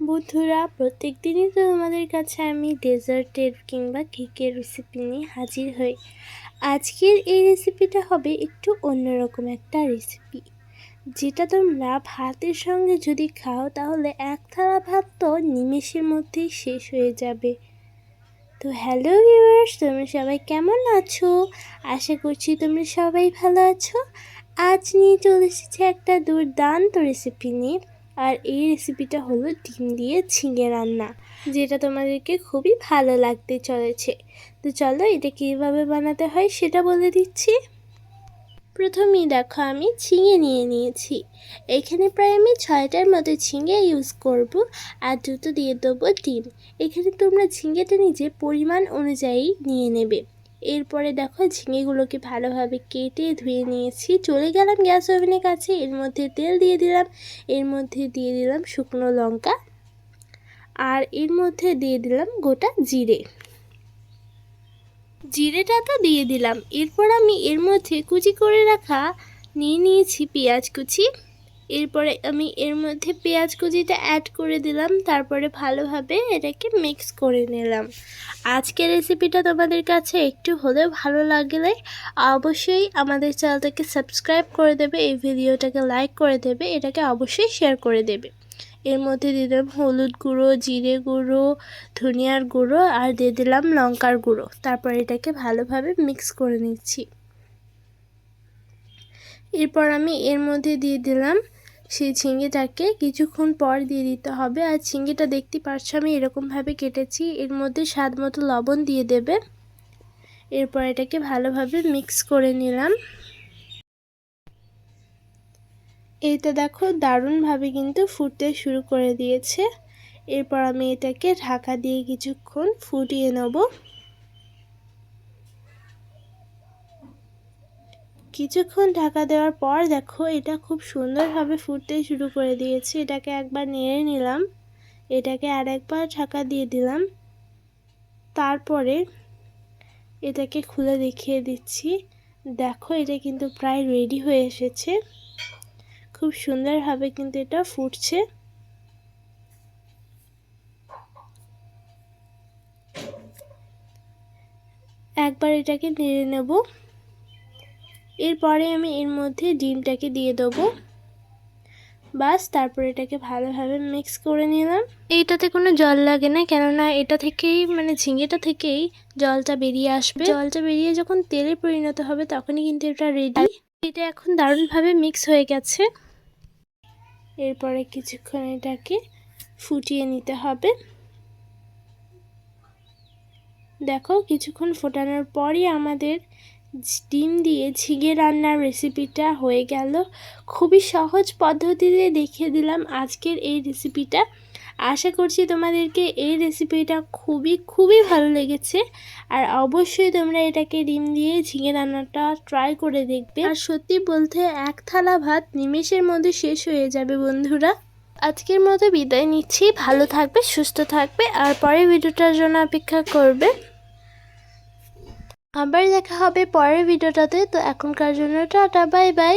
বন্ধুরা প্রত্যেক দিনই তো তোমাদের কাছে আমি ডেজার্টের কিংবা কেকের রেসিপি নিয়ে হাজির হই। আজকের এই রেসিপিটা হবে একটু অন্যরকম একটা রেসিপি যেটা তোমরা ভাতের সঙ্গে যদি খাও, তাহলে এক থালা ভাত তো নিমেষের মধ্যেই শেষ হয়ে যাবে। তো হ্যালো ভিউয়ার্স তোমরা সবাই কেমন আছো? আশা করছি তোমরা সবাই ভালো আছো। আজ নিয়ে চলে এসেছি একটা দুর্দান্ত রেসিপি নিয়ে। আর এই রেসিপিটা হলো ডিম দিয়ে ঝিঙে রান্না, যেটা তোমাদেরকে খুবই ভালো লাগতে চলেছে। তো চলো এটা কীভাবে বানাতে হয় সেটা বলে দিচ্ছি। প্রথমেই দেখো আমি ঝিঙে নিয়ে নিয়েছি। এখানে প্রায় আমি ছয়টার মতো ঝিঙে ইউজ করব আর দুটো দিয়ে দেবো ডিম। এখানে তোমরা ঝিঙেটা নিজে পরিমাণ অনুযায়ী নিয়ে নেবে। এরপরে দেখো ঝিঙেগুলোকে ভালোভাবে কেটে ধুয়ে নিয়েছি। চলে গেলাম গ্যাস ওভেনের কাছে, এর মধ্যে তেল দিয়ে দিলাম, এর মধ্যে দিয়ে দিলাম শুকনো লঙ্কা আর এর মধ্যে দিয়ে দিলাম গোটা জিরে। জিরেটা তো দিয়ে দিলাম, এরপর আমি এর মধ্যে কুচি করে রাখা, নিয়ে নিয়েছি পেঁয়াজ কুচি। এরপরে আমি এর মধ্যে পেঁয়াজ কুচিটা অ্যাড করে দিলাম, তারপরে ভালোভাবে এটাকে মিক্স করে নিলাম। আজকের রেসিপিটা তোমাদের কাছে একটু হলেও ভালো লাগলে অবশ্যই আমাদের চ্যানেলটাকে সাবস্ক্রাইব করে দেবে, এই ভিডিওটাকে লাইক করে দেবে, এটাকে অবশ্যই শেয়ার করে দেবে। এর মধ্যে দিয়ে দিলাম হলুদ গুঁড়ো, জিরে গুঁড়ো, ধনিয়ার গুঁড়ো আর দিয়ে দিলাম লঙ্কার গুঁড়ো। তারপর এটাকে ভালোভাবে মিক্স করে নিচ্ছি। এরপর আমি এর মধ্যে দিয়ে দিলাম সেই ঝিঙেটাকে কিছুক্ষণ পর দিয়ে দিতে হবে। আর ঝিঙেটা দেখতে পাচ্ছ আমি এরকমভাবে কেটেছি। এর মধ্যে স্বাদ মতো লবণ দিয়ে দেবে। এরপর এটাকে ভালোভাবে মিক্স করে নিলাম। এইটা দেখো দারুণভাবে কিন্তু ফুটতে শুরু করে দিয়েছে। এরপর আমি এটাকে ঢাকা দিয়ে কিছুক্ষণ ফুটিয়ে নেব। কিছুক্ষণ ঢাকা দেওয়ার পর দেখো এটা খুব সুন্দরভাবে ফুটতে শুরু করে দিয়েছে। এটাকে একবার নেড়ে নিলাম। এটাকে আর একবার ঢাকা দিয়ে দিলাম। তারপরে এটাকে খুলে দেখিয়ে দিচ্ছি। দেখো এটা কিন্তু প্রায় রেডি হয়ে এসেছে। খুব সুন্দরভাবে কিন্তু এটা ফুটছে। একবার এটাকে নেড়ে নেব। এরপরে আমি এর মধ্যে ডিমটাকে দিয়ে দেবো। বাস তারপর এটাকে ভালোভাবে মিক্স করে নিলাম। এইটাতে কোনো জল লাগে না কেননা এটা থেকেই মানে ঝিঙেটা থেকেই জলটা বেরিয়ে আসবে। জলটা বেরিয়ে যখন তেলে পরিণত হবে তখনই কিন্তু এটা রেডি এটা এখন দারুণভাবে মিক্স হয়ে গেছে। এরপরে কিছুক্ষণ এটাকে ফুটিয়ে নিতে হবে। দেখো কিছুক্ষণ ফোটানোর পরই আমাদের ডিম দিয়ে ঝিঙে রান্নার রেসিপিটা হয়ে গেল। খুবই সহজ পদ্ধতিতে দেখিয়ে দিলাম আজকের এই রেসিপিটা আশা করছি তোমাদেরকে এই রেসিপিটা খুবই খুবই ভালো লেগেছে। আর অবশ্যই তোমরা এটাকে ডিম দিয়ে ঝিঙে রান্নাটা ট্রাই করে দেখবে। আর সত্যি বলতে এক থালা ভাত নিমেষের মধ্যে শেষ হয়ে যাবে বন্ধুরা। আজকের মতো বিদায় নিচ্ছি। ভালো থাকবে, সুস্থ থাকবে। আর পরের ভিডিওটার জন্য অপেক্ষা করবে। আবার দেখা হবে পরের ভিডিওটাতে। তো এখনকার জন্য টাটা বাই বাই।